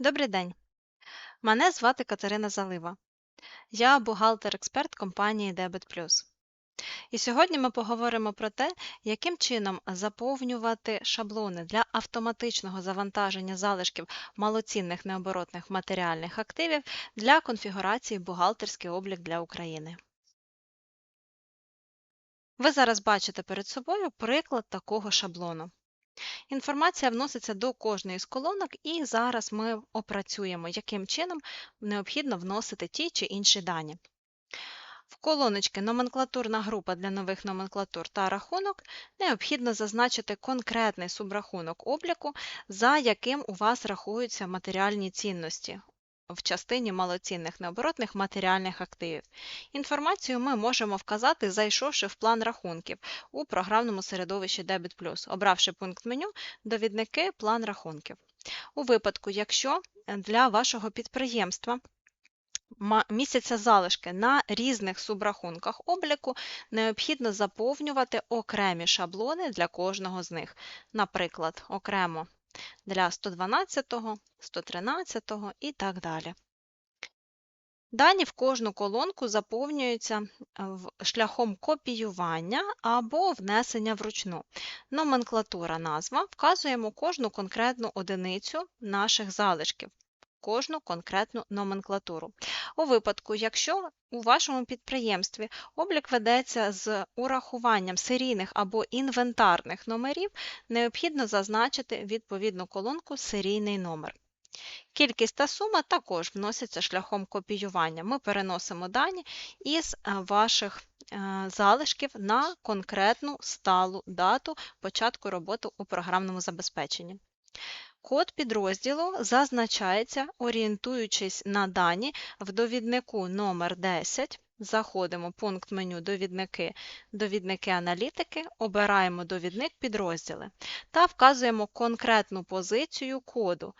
Добрий день. Мене звати Катерина Залива. Я бухгалтер-експерт компанії Debit І сьогодні ми поговоримо про те, яким чином заповнювати шаблони для автоматичного завантаження залишків малоцінних необоротних матеріальних активів для конфігурації бухгалтерський облік для України. Ви зараз бачите перед собою приклад такого шаблону. Інформація вноситься до кожної з колонок, і зараз ми опрацюємо, яким чином необхідно вносити ті чи інші дані. В колоночки Номенклатурна група для нових номенклатур та рахунок необхідно зазначити конкретний субрахунок обліку, за яким у вас рахуються матеріальні цінності в частині малоцінних необоротних матеріальних активів. Інформацію ми можемо вказати, зайшовши в план рахунків у програмному середовищі Debit+, обравши пункт меню Довідники план рахунків. У випадку, якщо для вашого підприємства місяця залишки на різних субрахунках обліку, необхідно заповнювати окремі шаблони для кожного з них. Наприклад, окремо для 112, 113 і так далі. Дані в кожну колонку заповнюються е, шляхом копіювання або внесення вручну. Номенклатура назва вказуємо кожну конкретну одиницю наших залишків кожну конкретну номенклатуру. У випадку, якщо у вашому підприємстві облік ведеться з урахуванням серійних або інвентарних номерів, необхідно зазначити відповідну колонку серійний номер. Кількість та сума також вносяться шляхом копіювання. Ми переносимо дані із е, ваших е, залишків на конкретну сталу дату початку роботи у програмному забезпеченні. Код підрозділу зазначається, орієнтуючись на дані в довіднику номер 10 Заходимо пункт меню Довідники, довідники аналітики, обираємо довідник підрозділи та вказуємо конкретну позицію коду.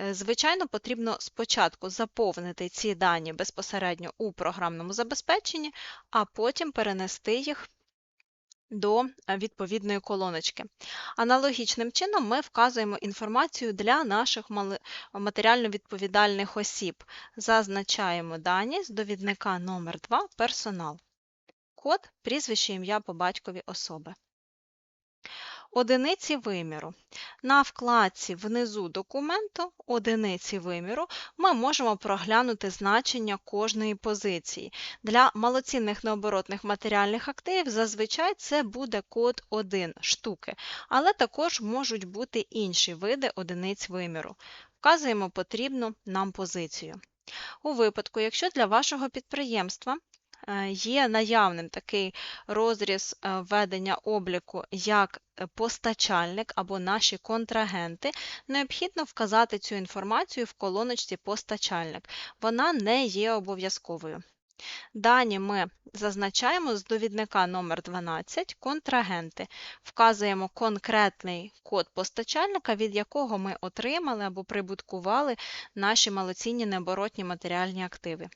Е, звичайно, потрібно спочатку заповнити ці дані безпосередньо у програмному забезпеченні, а потім перенести їх до е, відповідної колоночки. Аналогічним чином ми вказуємо інформацію для наших матеріально відповідальних осіб. Зазначаємо дані з довідника номер 2 персонал. Код, прізвище ім'я по батькові особи. Одиниці виміру. На вкладці внизу документу одиниці виміру ми можемо проглянути значення кожної позиції. Для малоцінних необоротних матеріальних активів зазвичай це буде код 1 штуки, але також можуть бути інші види одиниць виміру. Вказуємо потрібну нам позицію. У випадку, якщо для вашого підприємства є наявним такий розріз е, ведення обліку як е, постачальник або наші контрагенти, необхідно вказати цю інформацію в колоночці Постачальник. Вона не є обов'язковою. Дані ми зазначаємо з довідника номер 12 контрагенти. Вказуємо конкретний код постачальника, від якого ми отримали або прибуткували наші малоцінні необоротні матеріальні активи.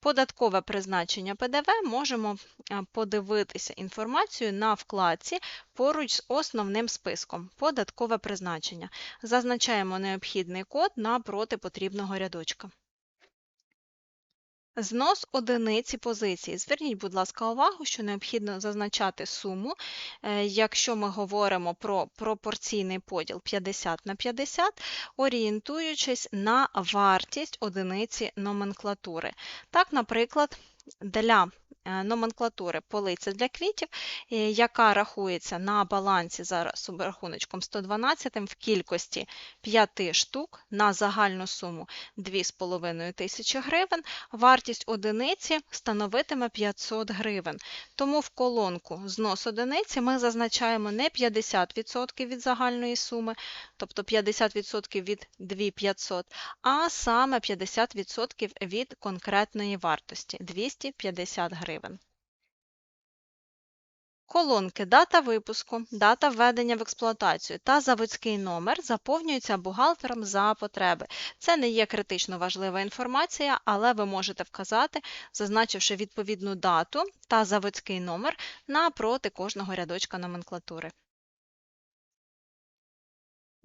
Податкове призначення ПДВ можемо е, подивитися інформацію на вкладці поруч з основним списком Податкове призначення. Зазначаємо необхідний код напроти потрібного рядочка. Знос одиниці позиції. Зверніть, будь ласка, увагу, що необхідно зазначати суму, е, якщо ми говоримо про пропорційний поділ 50 на 50, орієнтуючись на вартість одиниці номенклатури. Так, наприклад, для номенклатури полиця для квітів, е, яка рахується на балансі зараз субрахуночком 112 в кількості 5 штук на загальну суму 2,5 тисячі гривень, вартість одиниці становитиме 500 гривень. Тому в колонку знос одиниці ми зазначаємо не 50% від загальної суми, тобто 50% від 2500, а саме 50% від конкретної вартості 250 гривень гривень. Колонки Дата випуску, дата введення в експлуатацію та заводський номер заповнюються бухгалтером за потреби. Це не є критично важлива інформація, але ви можете вказати, зазначивши відповідну дату та заводський номер напроти кожного рядочка номенклатури.